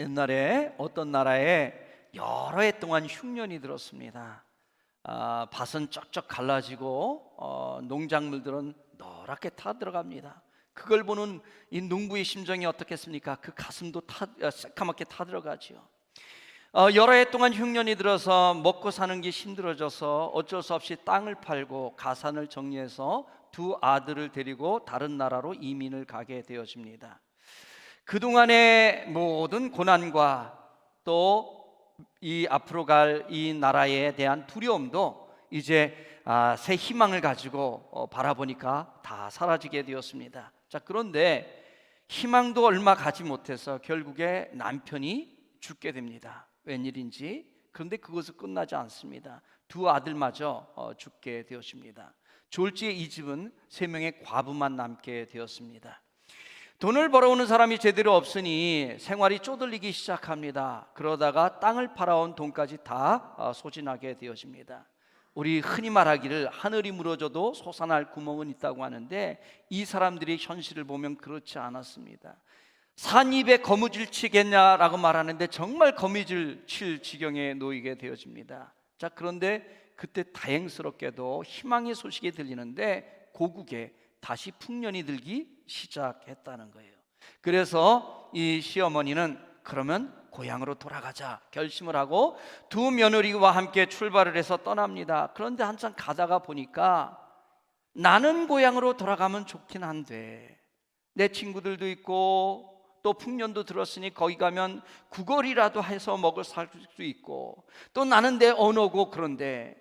옛날에 어떤 나라에 여러 해 동안 흉년이 들었습니다. 아, 밭은 쩍쩍 갈라지고 어, 농작물들은 노랗게 타 들어갑니다. 그걸 보는 이 농부의 심정이 어떻겠습니까? 그 가슴도 타, 어, 새까맣게 타 들어가지요. 어, 여러 해 동안 흉년이 들어서 먹고 사는 게 힘들어져서 어쩔 수 없이 땅을 팔고 가산을 정리해서 두 아들을 데리고 다른 나라로 이민을 가게 되어집니다. 그동안의 모든 고난과 또 이 앞으로 갈 이 나라에 대한 두려움도 이제 아, 새 희망을 가지고 어, 바라보니까 다 사라지게 되었습니다. 자, 그런데 희망도 얼마 가지 못해서 결국에 남편이 죽게 됩니다. 웬일인지. 그런데 그것은 끝나지 않습니다. 두 아들마저 어, 죽게 되었습니다. 졸지에 이 집은 세 명의 과부만 남게 되었습니다. 돈을 벌어오는 사람이 제대로 없으니 생활이 쪼들리기 시작합니다. 그러다가 땅을 팔아온 돈까지 다 어, 소진하게 되어집니다. 우리 흔히 말하기를 하늘이 무너져도 솟아날 구멍은 있다고 하는데 이 사람들의 현실을 보면 그렇지 않았습니다. 산 입에 거무줄 치겠냐라고 말하는데 정말 거미줄 칠 지경에 놓이게 되어집니다. 자 그런데 그때 다행스럽게도 희망의 소식이 들리는데 고국에 다시 풍년이 들기 시작했다는 거예요. 그래서 이 시어머니는 그러면 고향으로 돌아가자 결심을 하고 두 며느리와 함께 출발을 해서 떠납니다. 그런데 한참 가다가 보니까 나는 고향으로 돌아가면 좋긴 한데 내 친구들도 있고 또 풍년도 들었으니 거기 가면 구걸이라도 해서 먹을 살 수 있고 또 나는 내 언어고 그런데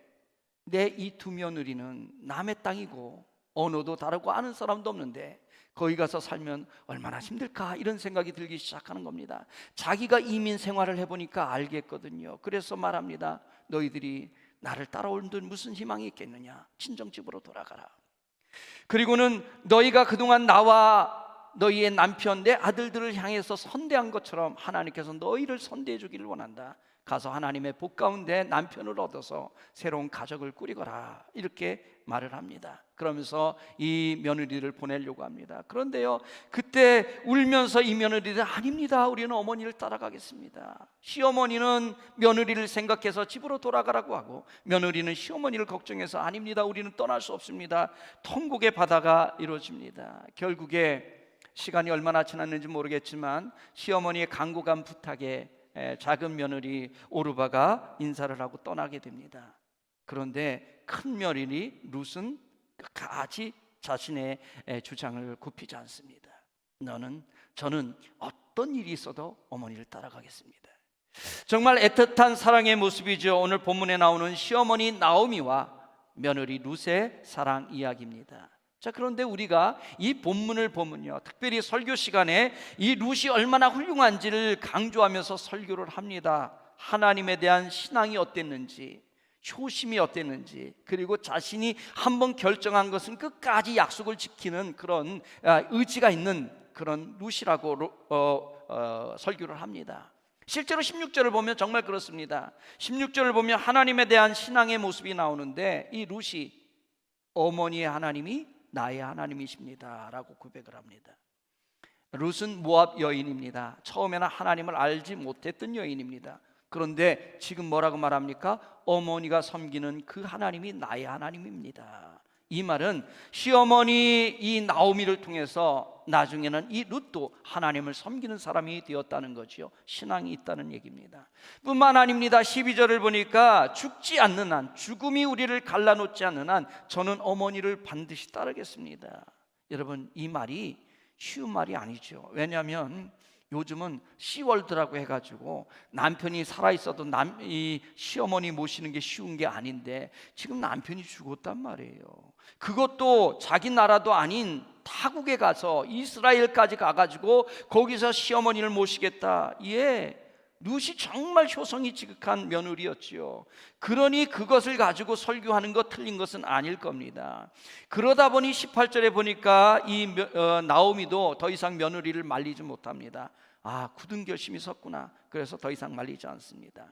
내 이 두 며느리는 남의 땅이고 언어도 다르고 아는 사람도 없는데 거기 가서 살면 얼마나 힘들까 이런 생각이 들기 시작하는 겁니다. 자기가 이민 생활을 해보니까 알겠거든요. 그래서 말합니다. 너희들이 나를 따라올 듯 무슨 희망이 있겠느냐? 친정집으로 돌아가라. 그리고는 너희가 그동안 나와 너희의 남편 내 아들들을 향해서 선대한 것처럼 하나님께서 너희를 선대해 주기를 원한다. 가서 하나님의 복 가운데 남편을 얻어서 새로운 가족을 꾸리거라 이렇게 말을 합니다. 그러면서 이 며느리를 보내려고 합니다. 그런데요, 그때 울면서 이 며느리들 아닙니다. 우리는 어머니를 따라가겠습니다. 시어머니는 며느리를 생각해서 집으로 돌아가라고 하고 며느리는 시어머니를 걱정해서 아닙니다. 우리는 떠날 수 없습니다. 통곡의 바다가 이루어집니다. 결국에 시간이 얼마나 지났는지 모르겠지만 시어머니의 간곡한 부탁에 에, 작은 며느리 오르바가 인사를 하고 떠나게 됩니다. 그런데 큰 며느리 룻은 끝까지 자신의 에, 주장을 굽히지 않습니다. 너는 저는 어떤 일이 있어도 어머니를 따라가겠습니다. 정말 애틋한 사랑의 모습이죠. 오늘 본문에 나오는 시어머니 나오미와 며느리 룻의 사랑 이야기입니다. 자, 그런데 우리가 이 본문을 보면요. 특별히 설교 시간에 이 룻이 얼마나 훌륭한지를 강조하면서 설교를 합니다. 하나님에 대한 신앙이 어땠는지, 효심이 어땠는지, 그리고 자신이 한번 결정한 것은 끝까지 약속을 지키는 그런 아, 의지가 있는 그런 룻이라고 어, 어, 설교를 합니다. 실제로 16절을 보면 정말 그렇습니다. 16절을 보면 하나님에 대한 신앙의 모습이 나오는데 이 룻이 어머니의 하나님이 나의 하나님이십니다라고 고백을 합니다. 룻은 모압 여인입니다. 처음에는 하나님을 알지 못했던 여인입니다. 그런데 지금 뭐라고 말합니까? 어머니가 섬기는 그 하나님이 나의 하나님입니다. 이 말은 시어머니 이 나오미를 통해서 나중에는 이 룻도 하나님을 섬기는 사람이 되었다는 거지요. 신앙이 있다는 얘기입니다. 뿐만 아닙니다. 12절을 보니까 죽지 않는 한, 죽음이 우리를 갈라놓지 않는 한 저는 어머니를 반드시 따르겠습니다. 여러분 이 말이 쉬운 말이 아니죠. 왜냐하면 요즘은 시월드라고 해가지고 남편이 살아 있어도 남 이 시어머니 모시는 게 쉬운 게 아닌데 지금 남편이 죽었단 말이에요. 그것도 자기 나라도 아닌 타국에 가서 이스라엘까지 가가지고 거기서 시어머니를 모시겠다. 예. 룻이 정말 효성이 지극한 며느리였지요. 그러니 그것을 가지고 설교하는 것 틀린 것은 아닐 겁니다. 그러다 보니 18절에 보니까 이 어, 나오미도 더 이상 며느리를 말리지 못합니다. 아, 굳은 결심이 섰구나. 그래서 더 이상 말리지 않습니다.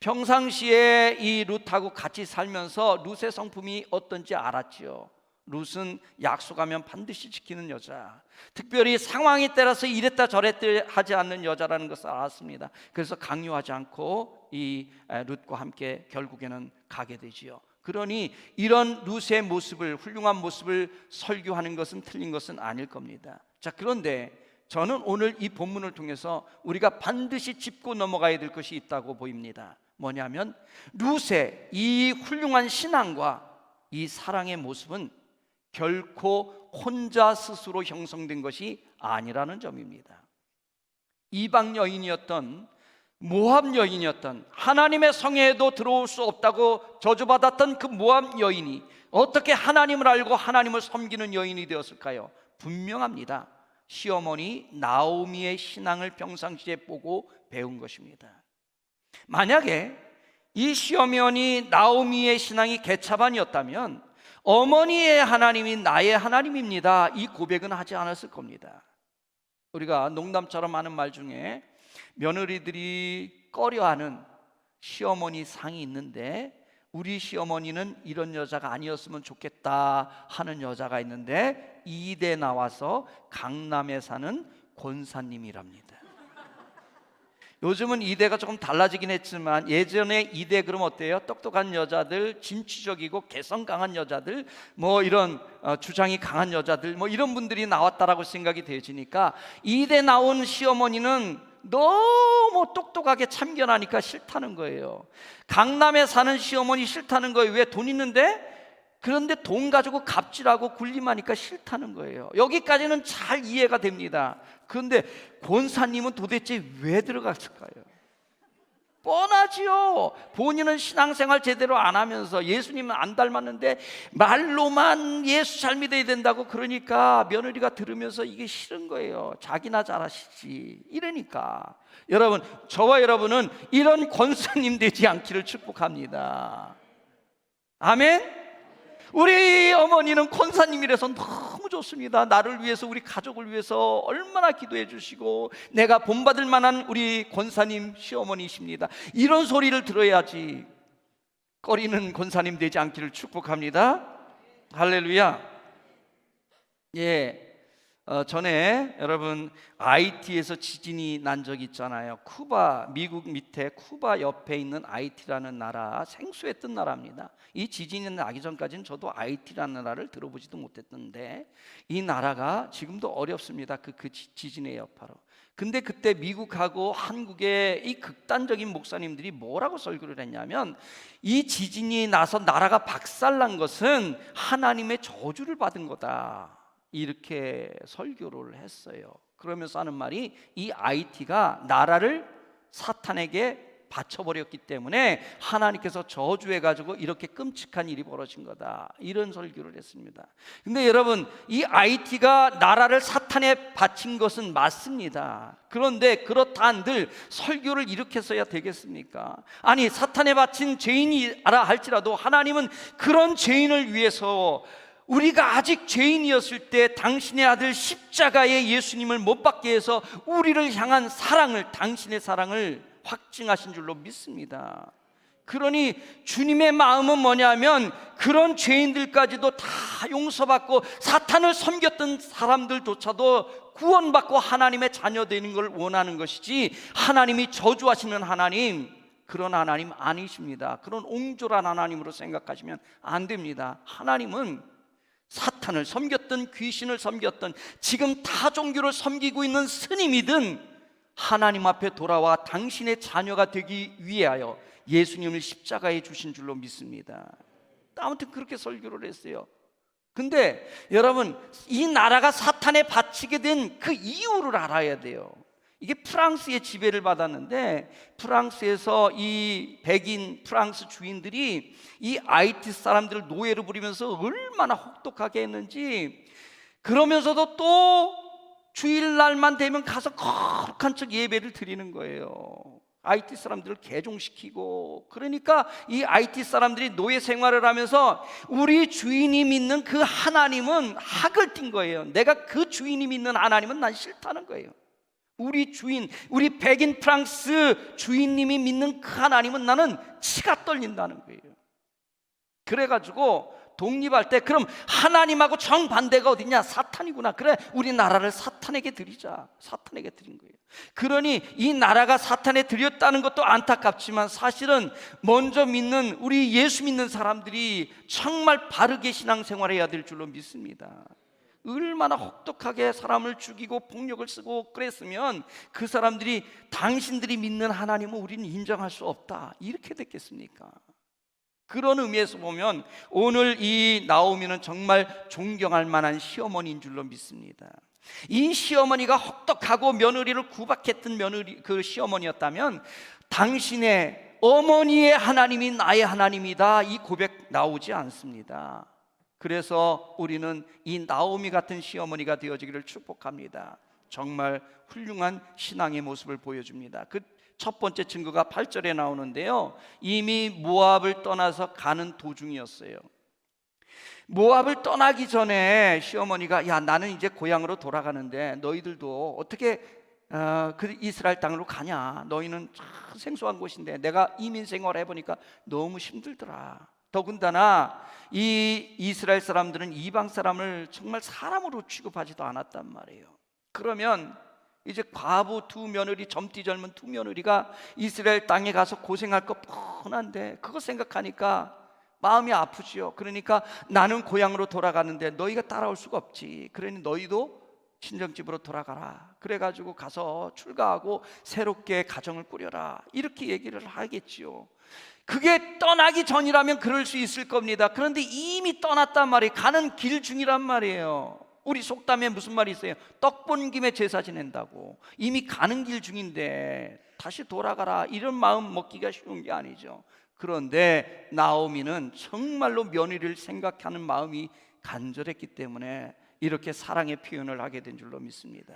평상시에 이 룻하고 같이 살면서 룻의 성품이 어떤지 알았지요. 룻은 약속하면 반드시 지키는 여자. 특별히 상황에 따라서 이랬다 저랬다 하지 않는 여자라는 것을 알았습니다. 그래서 강요하지 않고 이 에, 룻과 함께 결국에는 가게 되지요. 그러니 이런 룻의 모습을 훌륭한 모습을 설교하는 것은 틀린 것은 아닐 겁니다. 자, 그런데 저는 오늘 이 본문을 통해서 우리가 반드시 짚고 넘어가야 될 것이 있다고 보입니다. 뭐냐면 룻의 이 훌륭한 신앙과 이 사랑의 모습은 결코 혼자 스스로 형성된 것이 아니라는 점입니다. 이방 여인이었던 모압 여인이었던 하나님의 성에도 들어올 수 없다고 저주받았던 그 모압 여인이 어떻게 하나님을 알고 하나님을 섬기는 여인이 되었을까요? 분명합니다. 시어머니 나오미의 신앙을 평상시에 보고 배운 것입니다. 만약에 이 시어머니 나오미의 신앙이 개차반이었다면 어머니의 하나님이 나의 하나님입니다. 이 고백은 하지 않았을 겁니다. 우리가 농담처럼 하는 말 중에 며느리들이 꺼려하는 시어머니 상이 있는데 우리 시어머니는 이런 여자가 아니었으면 좋겠다 하는 여자가 있는데 이대 나와서 강남에 사는 권사님이랍니다. 요즘은 이대가 조금 달라지긴 했지만 예전에 이대 그럼 어때요? 똑똑한 여자들, 진취적이고 개성 강한 여자들, 뭐 이런 어, 주장이 강한 여자들, 뭐 이런 분들이 나왔다라고 생각이 되어지니까 이대 나온 시어머니는 너무 똑똑하게 참견하니까 싫다는 거예요. 강남에 사는 시어머니 싫다는 거예요. 왜 돈 있는데? 그런데 돈 가지고 갑질하고 굴림하니까 싫다는 거예요. 여기까지는 잘 이해가 됩니다. 그런데 권사님은 도대체 왜 들어갔을까요? 뻔하지요. 본인은 신앙생활 제대로 안 하면서 예수님은 안 닮았는데 말로만 예수 잘 믿어야 된다고 그러니까 며느리가 들으면서 이게 싫은 거예요. 자기나 잘하시지. 이러니까 여러분 저와 여러분은 이런 권사님 되지 않기를 축복합니다. 아멘. 우리 어머니는 권사님이라서 너무 좋습니다. 나를 위해서 우리 가족을 위해서 얼마나 기도해 주시고 내가 본받을 만한 우리 권사님 시어머니이십니다. 이런 소리를 들어야지 꺼리는 권사님 되지 않기를 축복합니다. 할렐루야. 예. 어, 전에 여러분 IT에서 지진이 난 적이 있잖아요. 쿠바 미국 밑에 쿠바 옆에 있는 IT라는 나라 생소했던 나라입니다. 이 지진이 나기 전까지는 저도 IT라는 나라를 들어보지도 못했던데 이 나라가 지금도 어렵습니다. 그, 그 지- 지진의 여파로. 근데 그때 미국하고 한국의 이 극단적인 목사님들이 뭐라고 설교를 했냐면 이 지진이 나서 나라가 박살난 것은 하나님의 저주를 받은 거다. 이렇게 설교를 했어요. 그러면서 하는 말이 이 IT가 나라를 사탄에게 바쳐버렸기 때문에 하나님께서 저주해 가지고 이렇게 끔찍한 일이 벌어진 거다. 이런 설교를 했습니다. 근데 여러분, 이 IT가 나라를 사탄에 바친 것은 맞습니다. 그런데 그렇다 한들 설교를 이렇게 써야 되겠습니까? 아니, 사탄에 바친 죄인이라 할지라도 하나님은 그런 죄인을 위해서 우리가 아직 죄인이었을 때 당신의 아들 십자가에 예수님을 못 박게 해서 우리를 향한 사랑을 당신의 사랑을 확증하신 줄로 믿습니다. 그러니 주님의 마음은 뭐냐면 그런 죄인들까지도 다 용서받고 사탄을 섬겼던 사람들조차도 구원받고 하나님의 자녀 되는 걸 원하는 것이지 하나님이 저주하시는 하나님 그런 하나님 아니십니다. 그런 옹졸한 하나님으로 생각하시면 안 됩니다. 하나님은 사탄을 섬겼던 귀신을 섬겼던 지금 타 종교를 섬기고 있는 스님이든 하나님 앞에 돌아와 당신의 자녀가 되기 위하여 예수님을 십자가에 주신 줄로 믿습니다. 아무튼 그렇게 설교를 했어요. 근데 여러분 이 나라가 사탄에 바치게 된 그 이유를 알아야 돼요. 이게 프랑스의 지배를 받았는데 프랑스에서 이 백인 프랑스 주인들이 이 IT 사람들을 노예로 부리면서 얼마나 혹독하게 했는지 그러면서도 또 주일날만 되면 가서 거룩한 척 예배를 드리는 거예요. IT 사람들을 개종시키고 그러니까 이 IT 사람들이 노예 생활을 하면서 우리 주인이 믿는 그 하나님은 학을 띈 거예요. 내가 그 주인이 믿는 하나님은 난 싫다는 거예요. 우리 주인, 우리 백인 프랑스 주인님이 믿는 그 하나님은 나는 치가 떨린다는 거예요. 그래가지고 독립할 때 그럼 하나님하고 정반대가 어딨냐? 사탄이구나. 그래, 우리 나라를 사탄에게 드리자. 사탄에게 드린 거예요. 그러니 이 나라가 사탄에 드렸다는 것도 안타깝지만 사실은 먼저 믿는 우리 예수 믿는 사람들이 정말 바르게 신앙생활해야 될 줄로 믿습니다. 얼마나 혹독하게 사람을 죽이고 폭력을 쓰고 그랬으면 그 사람들이 당신들이 믿는 하나님은 우리는 인정할 수 없다. 이렇게 됐겠습니까? 그런 의미에서 보면 오늘 이 나오미는 정말 존경할 만한 시어머니인 줄로 믿습니다. 이 시어머니가 혹독하고 며느리를 구박했던 며느리 그 시어머니였다면 당신의 어머니의 하나님이 나의 하나님이다 이 고백 나오지 않습니다. 그래서 우리는 이 나오미 같은 시어머니가 되어지기를 축복합니다. 정말 훌륭한 신앙의 모습을 보여줍니다. 그 첫 번째 증거가 8절에 나오는데요. 이미 모압을 떠나서 가는 도중이었어요. 모압을 떠나기 전에 시어머니가 야 나는 이제 고향으로 돌아가는데 너희들도 어떻게 어, 그 이스라엘 땅으로 가냐? 너희는 참 생소한 곳인데 내가 이민 생활 해보니까 너무 힘들더라. 더군다나 이 이스라엘 사람들은 이방 사람을 정말 사람으로 취급하지도 않았단 말이에요. 그러면 이제 과부 두 며느리 젊디 젊은 두 며느리가 이스라엘 땅에 가서 고생할 거 뻔한데 그거 생각하니까 마음이 아프지요. 그러니까 나는 고향으로 돌아가는데 너희가 따라올 수가 없지. 그러니 너희도 친정집으로 돌아가라. 그래가지고 가서 출가하고 새롭게 가정을 꾸려라. 이렇게 얘기를 하겠지요. 그게 떠나기 전이라면 그럴 수 있을 겁니다. 그런데 이미 떠났단 말이에요. 가는 길 중이란 말이에요. 우리 속담에 무슨 말이 있어요? 떡 본 김에 제사 지낸다고. 이미 가는 길 중인데 다시 돌아가라. 이런 마음 먹기가 쉬운 게 아니죠. 그런데 나오미는 정말로 며느리를 생각하는 마음이 간절했기 때문에 이렇게 사랑의 표현을 하게 된 줄로 믿습니다.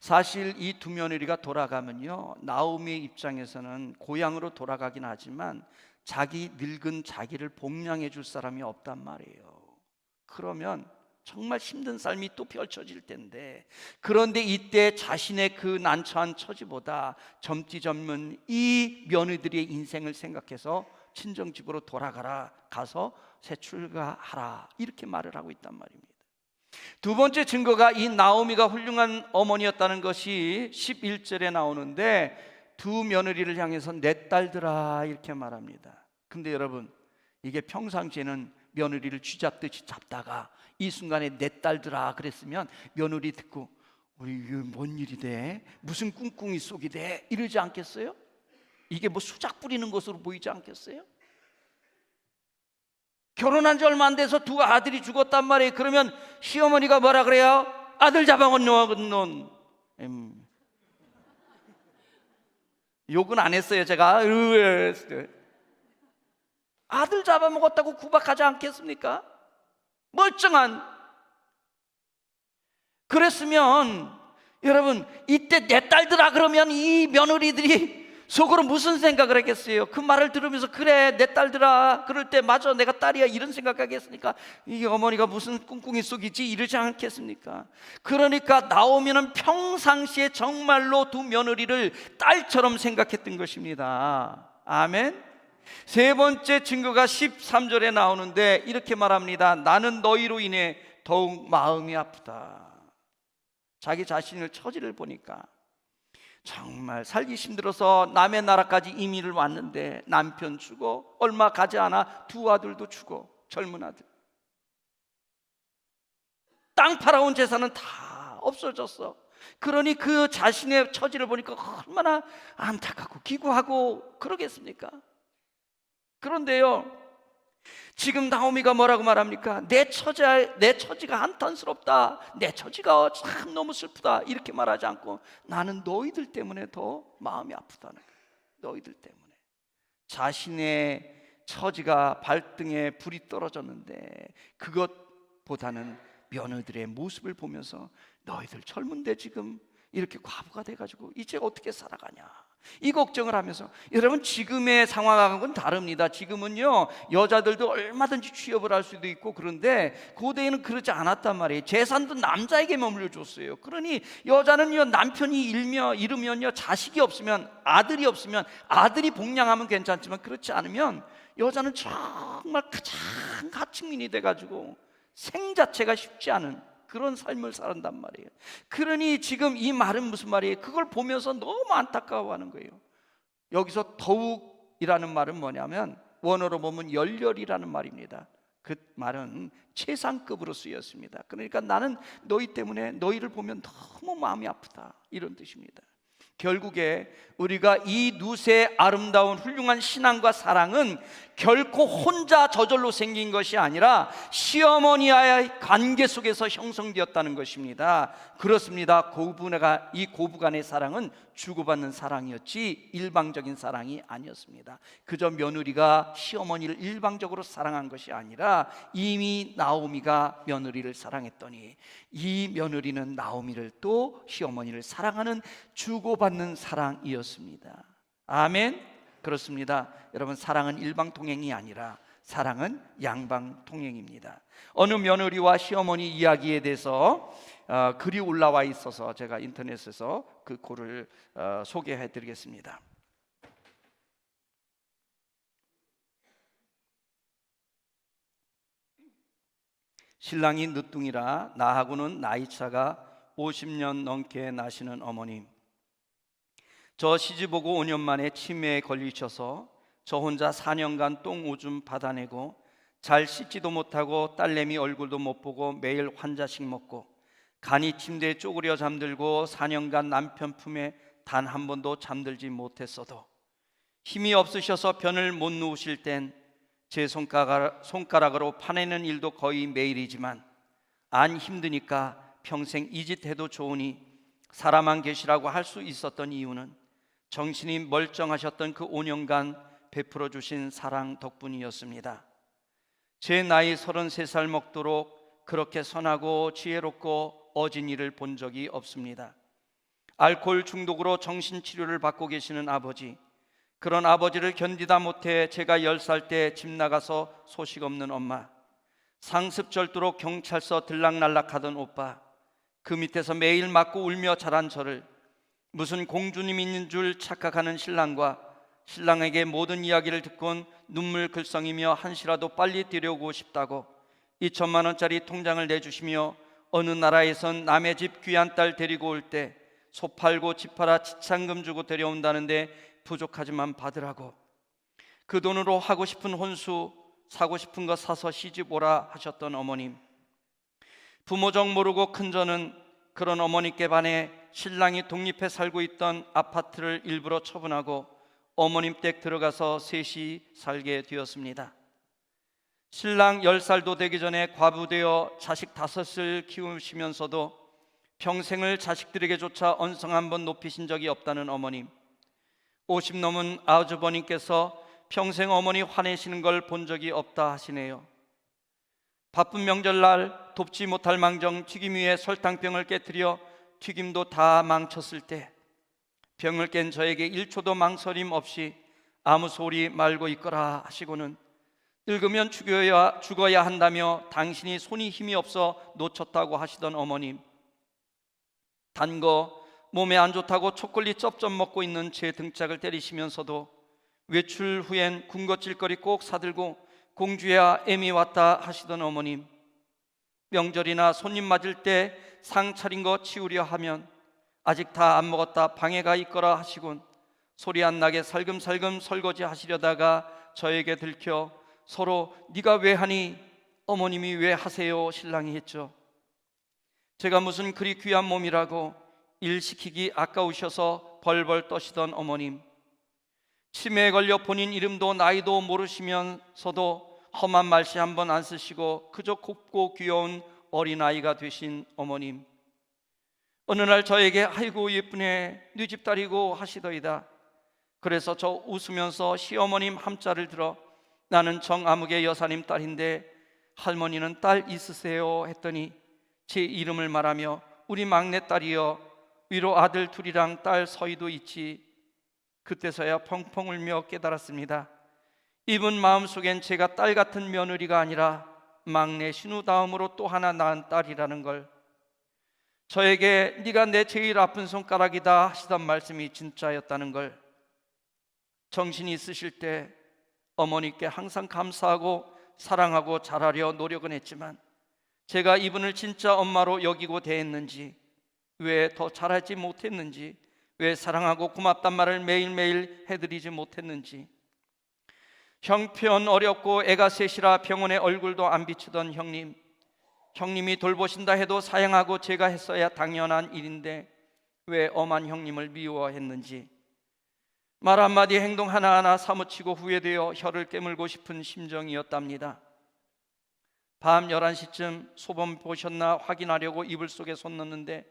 사실 이 두 며느리가 돌아가면요 나오미의 입장에서는 고향으로 돌아가긴 하지만 자기 늙은 자기를 복양해 줄 사람이 없단 말이에요. 그러면 정말 힘든 삶이 또 펼쳐질 텐데 그런데 이때 자신의 그 난처한 처지보다 젊지 젊은 이 며느리의 인생을 생각해서 친정집으로 돌아가라 가서 새 출가하라 이렇게 말을 하고 있단 말입니다. 두 번째 증거가 이 나오미가 훌륭한 어머니였다는 것이 11절에 나오는데 두 며느리를 향해서 내 딸들아 이렇게 말합니다. 근데 여러분 이게 평상시에는 며느리를 쥐잡듯이 잡다가 이 순간에 내 딸들아 그랬으면 며느리 듣고 우리 뭔 일이 돼? 무슨 꿍꿍이 속이 돼? 이러지 않겠어요? 이게 뭐 수작 부리는 것으로 보이지 않겠어요? 결혼한 지 얼마 안 돼서 두 아들이 죽었단 말이에요. 그러면 시어머니가 뭐라 그래요? 아들 잡아먹는 놈. 음. 욕은 안 했어요. 제가 으, 아들 잡아먹었다고 구박하지 않겠습니까? 멀쩡한 그랬으면 여러분 이때 내 딸들아 그러면 이 며느리들이 속으로 무슨 생각을 했겠어요? 그 말을 들으면서 그래 내 딸들아 그럴 때 맞아 내가 딸이야 이런 생각하겠습니까? 이 어머니가 무슨 꿍꿍이 속이지 이러지 않겠습니까? 그러니까 나오면은 평상시에 정말로 두 며느리를 딸처럼 생각했던 것입니다. 아멘. 세 번째 증거가 13절에 나오는데 이렇게 말합니다. 나는 너희로 인해 더욱 마음이 아프다. 자기 자신을 처지를 보니까 정말 살기 힘들어서 남의 나라까지 이민을 왔는데 남편 죽어 얼마 가지 않아 두 아들도 죽어 젊은 아들. 땅 팔아온 재산은 다 없어졌어. 그러니 그 자신의 처지를 보니까 얼마나 안타깝고 기구하고 그러겠습니까? 그런데요 지금 나오미가 뭐라고 말합니까? 내 처지 내 처지가 한탄스럽다. 내 처지가 참 너무 슬프다. 이렇게 말하지 않고 나는 너희들 때문에 더 마음이 아프다는 거예요. 너희들 때문에 자신의 처지가 발등에 불이 떨어졌는데 그것보다는 며느들의 모습을 보면서 너희들 젊은데 지금 이렇게 과부가 돼가지고 이제 어떻게 살아가냐 이 걱정을 하면서 여러분 지금의 상황하고는 다릅니다. 지금은요 여자들도 얼마든지 취업을 할 수도 있고 그런데 고대에는 그러지 않았단 말이에요. 재산도 남자에게 머물러 줬어요. 그러니 여자는요 남편이 일며 잃으면요 자식이 없으면 아들이 없으면 아들이 복량하면 괜찮지만 그렇지 않으면 여자는 정말 가장 가축민이 돼가지고 생 자체가 쉽지 않은 그런 삶을 살았단 말이에요. 그러니 지금 이 말은 무슨 말이에요? 그걸 보면서 너무 안타까워하는 거예요. 여기서 더욱이라는 말은 뭐냐면 원어로 보면 열렬이라는 말입니다. 그 말은 최상급으로 쓰였습니다. 그러니까 나는 너희 때문에 너희를 보면 너무 마음이 아프다 이런 뜻입니다. 결국에 우리가 이 누세 아름다운 훌륭한 신앙과 사랑은 결코 혼자 저절로 생긴 것이 아니라 시어머니와의 관계 속에서 형성되었다는 것입니다. 그렇습니다. 고부가 이 고부간의 사랑은 주고받는 사랑이었지 일방적인 사랑이 아니었습니다. 그저 며느리가 시어머니를 일방적으로 사랑한 것이 아니라 이미 나오미가 며느리를 사랑했더니 이 며느리는 나오미를 또 시어머니를 사랑하는 주고받는 사랑이었습니다. 아멘. 그렇습니다. 여러분 사랑은 일방 통행이 아니라 사랑은 양방 통행입니다. 어느 며느리와 시어머니 이야기에 대해서 어, 글이 올라와 있어서 제가 인터넷에서 그 글을 어, 소개해 드리겠습니다. 신랑이 늦둥이라 나하고는 나이 차가 50년 넘게 나시는 어머님. 저 시집 오고 5년 만에 치매에 걸리셔서 저 혼자 4년간 똥 오줌 받아내고 잘 씻지도 못하고 딸내미 얼굴도 못 보고 매일 환자씩 먹고 간이 침대에 쪼그려 잠들고 4년간 남편 품에 단 한 번도 잠들지 못했어도 힘이 없으셔서 변을 못 누우실 땐제 손가락, 손가락 으로 파내는 일도 거의 매일이지만 안 힘드니까 평생 이 짓 해도 좋으니 사람만 계시라고 할 수 있었던 이유는 정신이 멀쩡하셨던 그 5년간 베풀어 주신 사랑 덕분이었습니다. 제 나이 33살 먹도록 그렇게 선하고 지혜롭고 어진 이를 본 적이 없습니다. 알코올 중독으로 정신 치료를 받고 계시는 아버지, 그런 아버지를 견디다 못해 제가 10살 때 집 나가서 소식 없는 엄마, 상습 절도로 경찰서 들락날락하던 오빠, 그 밑에서 매일 맞고 울며 자란 저를 무슨 공주님 있는 줄 착각하는 신랑과 신랑에게 모든 이야기를 듣곤 눈물 글썽이며 한시라도 빨리 데려오고 싶다고 2천만 원짜리 통장을 내주시며 어느 나라에선 남의 집 귀한 딸 데리고 올 때 소 팔고 집 팔아 지참금 주고 데려온다는데 부족하지만 받으라고. 그 돈으로 하고 싶은 혼수 사고 싶은 거 사서 시집 오라 하셨던 어머님. 부모 정 모르고 큰 저는 그런 어머니께 반해 신랑이 독립해 살고 있던 아파트를 일부러 처분하고 어머님 댁 들어가서 셋이 살게 되었습니다. 신랑 10살도 되기 전에 과부되어 자식 다섯을 키우시면서도 평생을 자식들에게조차 언성 한 번 높이신 적이 없다는 어머님. 50 넘은 아주버님께서 평생 어머니 화내시는 걸 본 적이 없다 하시네요. 바쁜 명절날 돕지 못할 망정 튀김 위에 설탕병을 깨뜨려 튀김도 다 망쳤을 때 병을 깬 저에게 1초도 망설임 없이 아무 소리 말고 있거라 하시고는 늙으면 죽어야, 죽어야 한다며 당신이 손이 힘이 없어 놓쳤다고 하시던 어머님. 단 거 몸에 안 좋다고 초콜릿 쩝쩝 먹고 있는 제 등짝을 때리시면서도 외출 후엔 군것질거리 꼭 사들고 공주야 애미 왔다 하시던 어머님. 명절이나 손님 맞을 때 상 차린 거 치우려 하면 아직 다 안 먹었다. 방해가 있거라 하시곤 소리 안 나게 살금살금 설거지 하시려다가 저에게 들켜 서로 네가 왜 하니? 어머님이 왜 하세요? 신랑이 했죠. 제가 무슨 그리 귀한 몸이라고 일 시키기 아까우셔서 벌벌 떠시던 어머님. 치매에 걸려 본인 이름도 나이도 모르시면서도 험한 말씨 한 번 안 쓰시고 그저 곱고 귀여운 어린아이가 되신 어머님 어느 날 저에게 아이고 예쁘네 네 집 딸이고 하시더이다 그래서 저 웃으면서 시어머님 함자를 들어 나는 정아무개 여사님 딸인데 할머니는 딸 있으세요 했더니 제 이름을 말하며 우리 막내 딸이여 위로 아들 둘이랑 딸 서희도 있지 그때서야 펑펑 울며 깨달았습니다. 이분 마음속엔 제가 딸 같은 며느리가 아니라 막내 신우 다음으로 또 하나 낳은 딸이라는 걸 저에게 네가 내 제일 아픈 손가락이다 하시던 말씀이 진짜였다는 걸 정신이 있으실 때 어머니께 항상 감사하고 사랑하고 잘하려 노력은 했지만 제가 이분을 진짜 엄마로 여기고 대했는지 왜 더 잘하지 못했는지 왜 사랑하고 고맙단 말을 매일매일 해드리지 못했는지 형편 어렵고 애가 셋이라 병원에 얼굴도 안 비추던 형님 형님이 돌보신다 해도 사양하고 제가 했어야 당연한 일인데 왜 엄한 형님을 미워했는지 말 한마디 행동 하나하나 사무치고 후회되어 혀를 깨물고 싶은 심정이었답니다. 밤 11시쯤 소범 보셨나 확인하려고 이불 속에 손 넣는데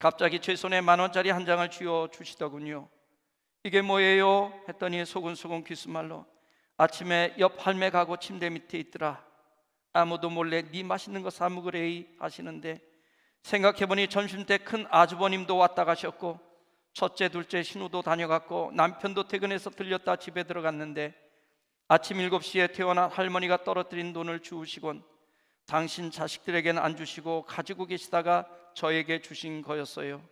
갑자기 제 손에 만 원짜리 한 장을 쥐어 주시더군요. 이게 뭐예요? 했더니 소근소근 귓말로 아침에 옆 할매 가고 침대 밑에 있더라. 아무도 몰래 네 맛있는 거 사 먹으래이 하시는데 생각해보니 점심 때 큰 아주버님도 왔다 가셨고 첫째 둘째 신우도 다녀갔고 남편도 퇴근해서 들렸다 집에 들어갔는데 아침 7시에 태어난 할머니가 떨어뜨린 돈을 주우시곤 당신 자식들에게는 안 주시고 가지고 계시다가 저에게 주신 거였어요.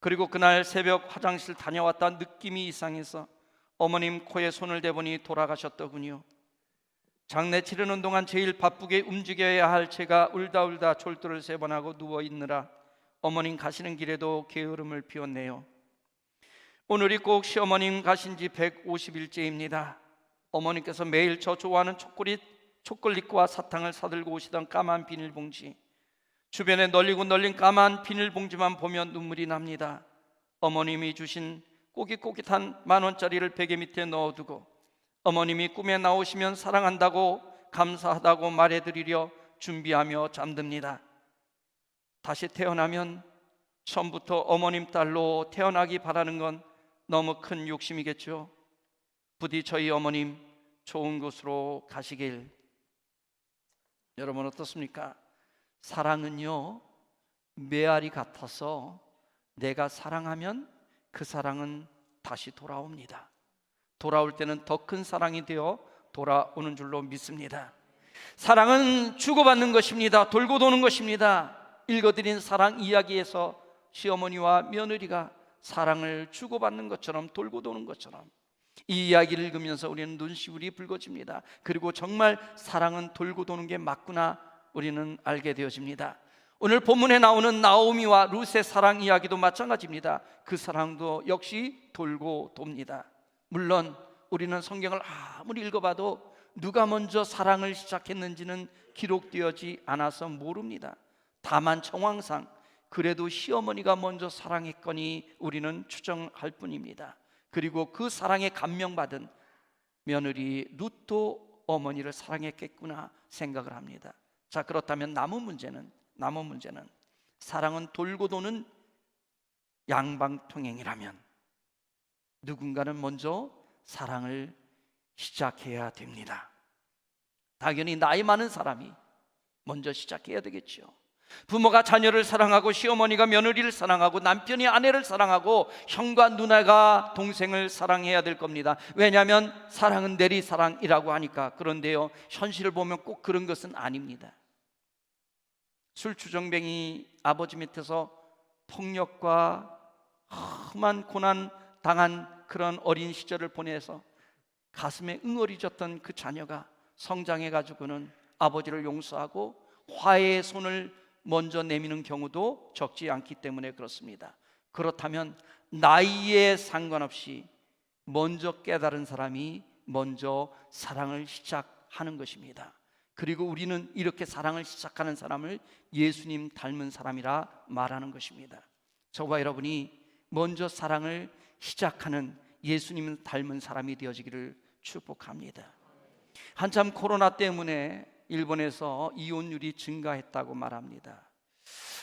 그리고 그날 새벽 화장실 다녀왔다 느낌이 이상해서 어머님 코에 손을 대보니 돌아가셨더군요. 장례 치르는 동안 제일 바쁘게 움직여야 할 제가 울다 울다 졸도를 세 번 하고 누워 있느라 어머님 가시는 길에도 게으름을 피웠네요. 오늘이 꼭 시어머님 가신 지 150일째입니다. 어머님께서 매일 저 좋아하는 초콜릿, 초콜릿과 사탕을 사들고 오시던 까만 비닐봉지 주변에 널리고 널린 까만 비닐봉지만 보면 눈물이 납니다. 어머님이 주신 꼬깃꼬깃한 만 원짜리를 베개 밑에 넣어두고 어머님이 꿈에 나오시면 사랑한다고 감사하다고 말해드리려 준비하며 잠듭니다. 다시 태어나면 처음부터 어머님 딸로 태어나기 바라는 건 너무 큰 욕심이겠죠. 부디 저희 어머님 좋은 곳으로 가시길. 여러분 어떻습니까? 사랑은요 메아리 같아서 내가 사랑하면 그 사랑은 다시 돌아옵니다. 돌아올 때는 더 큰 사랑이 되어 돌아오는 줄로 믿습니다. 사랑은 주고받는 것입니다. 돌고 도는 것입니다. 읽어드린 사랑 이야기에서 시어머니와 며느리가 사랑을 주고받는 것처럼 돌고 도는 것처럼 이 이야기를 읽으면서 우리는 눈시울이 붉어집니다. 그리고 정말 사랑은 돌고 도는 게 맞구나 우리는 알게 되어집니다. 오늘 본문에 나오는 나오미와 룻의 사랑 이야기도 마찬가지입니다. 그 사랑도 역시 돌고 돕니다. 물론 우리는 성경을 아무리 읽어봐도 누가 먼저 사랑을 시작했는지는 기록되어지 않아서 모릅니다. 다만 정황상 그래도 시어머니가 먼저 사랑했거니 우리는 추정할 뿐입니다. 그리고 그 사랑에 감명받은 며느리 룻도 어머니를 사랑했겠구나 생각을 합니다. 자 그렇다면 남은 문제는 남은 문제는 사랑은 돌고 도는 양방통행이라면 누군가는 먼저 사랑을 시작해야 됩니다. 당연히 나이 많은 사람이 먼저 시작해야 되겠죠. 부모가 자녀를 사랑하고 시어머니가 며느리를 사랑하고 남편이 아내를 사랑하고 형과 누나가 동생을 사랑해야 될 겁니다. 왜냐하면 사랑은 내리 사랑이라고 하니까 그런데요 현실을 보면 꼭 그런 것은 아닙니다. 술 주정뱅이 아버지 밑에서 폭력과 험한 고난 당한 그런 어린 시절을 보내서 가슴에 응어리졌던 그 자녀가 성장해 가지고는 아버지를 용서하고 화해의 손을 먼저 내미는 경우도 적지 않기 때문에 그렇습니다. 그렇다면 나이에 상관없이 먼저 깨달은 사람이 먼저 사랑을 시작하는 것입니다. 그리고 우리는 이렇게 사랑을 시작하는 사람을 예수님 닮은 사람이라 말하는 것입니다. 저와 여러분이 먼저 사랑을 시작하는 예수님 닮은 사람이 되어지기를 축복합니다. 한참 코로나 때문에 일본에서 이혼율이 증가했다고 말합니다.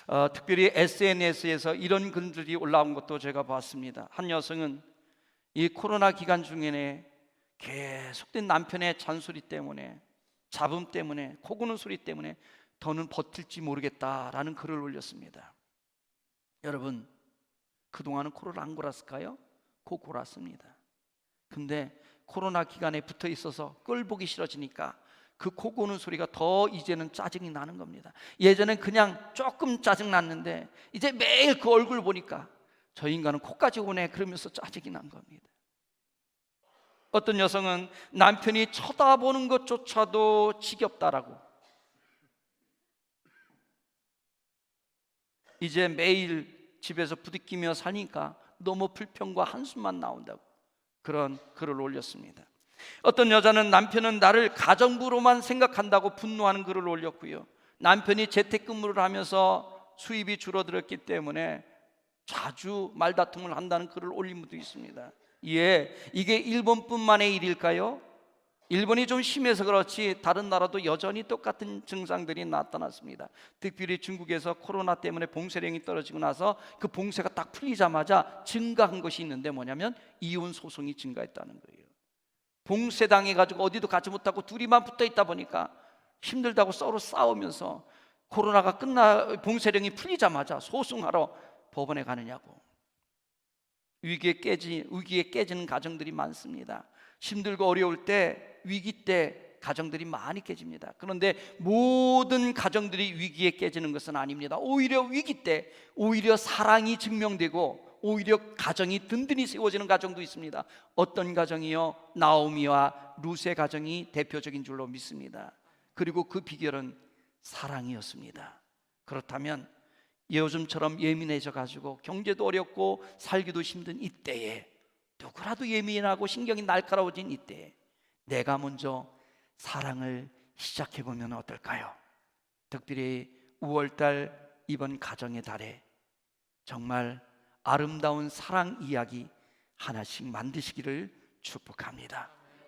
어, 특별히 SNS에서 이런 글들이 올라온 것도 제가 봤습니다. 한 여성은 이 코로나 기간 중에 계속된 남편의 잔소리 때문에 잡음 때문에 코 고는 소리 때문에 더는 버틸지 모르겠다라는 글을 올렸습니다. 여러분 그동안은 코를 안 골았을까요? 코 골았습니다. 근데 코로나 기간에 붙어 있어서 끌 보기 싫어지니까 그 코 고는 소리가 더 이제는 짜증이 나는 겁니다. 예전엔 그냥 조금 짜증 났는데 이제 매일 그 얼굴 보니까 저 인간은 코까지 오네 그러면서 짜증이 난 겁니다. 어떤 여성은 남편이 쳐다보는 것조차도 지겹다라고 이제 매일 집에서 부딪히며 사니까 너무 불평과 한숨만 나온다고 그런 글을 올렸습니다. 어떤 여자는 남편은 나를 가정부로만 생각한다고 분노하는 글을 올렸고요. 남편이 재택근무를 하면서 수입이 줄어들었기 때문에 자주 말다툼을 한다는 글을 올린 분도 있습니다. 예, 이게 일본뿐만의 일일까요? 일본이 좀 심해서 그렇지 다른 나라도 여전히 똑같은 증상들이 나타났습니다. 특별히 중국에서 코로나 때문에 봉쇄령이 떨어지고 나서 그 봉쇄가 딱 풀리자마자 증가한 것이 있는데 뭐냐면 이혼 소송이 증가했다는 거예요. 봉쇄당해 가지고 어디도 가지 못하고 둘이만 붙어 있다 보니까 힘들다고 서로 싸우면서 코로나가 끝나 봉쇄령이 풀리자마자 소송하러 법원에 가느냐고 위기에 깨지 위기에 깨지는 가정들이 많습니다. 힘들고 어려울 때 위기 때 가정들이 많이 깨집니다. 그런데 모든 가정들이 위기에 깨지는 것은 아닙니다. 오히려 위기 때 오히려 사랑이 증명되고 오히려 가정이 든든히 세워지는 가정도 있습니다. 어떤 가정이요? 나오미와 루세 가정이 대표적인 줄로 믿습니다. 그리고 그 비결은 사랑이었습니다. 그렇다면 요즘처럼 예민해져 가지고 경제도 어렵고 살기도 힘든 이때에 누구라도 예민하고 신경이 날카로워진 이때에 내가 먼저 사랑을 시작해 보면 어떨까요? 특별히 5월달 이번 가정의 달에 정말 아름다운 사랑 이야기 하나씩 만드시기를 축복합니다.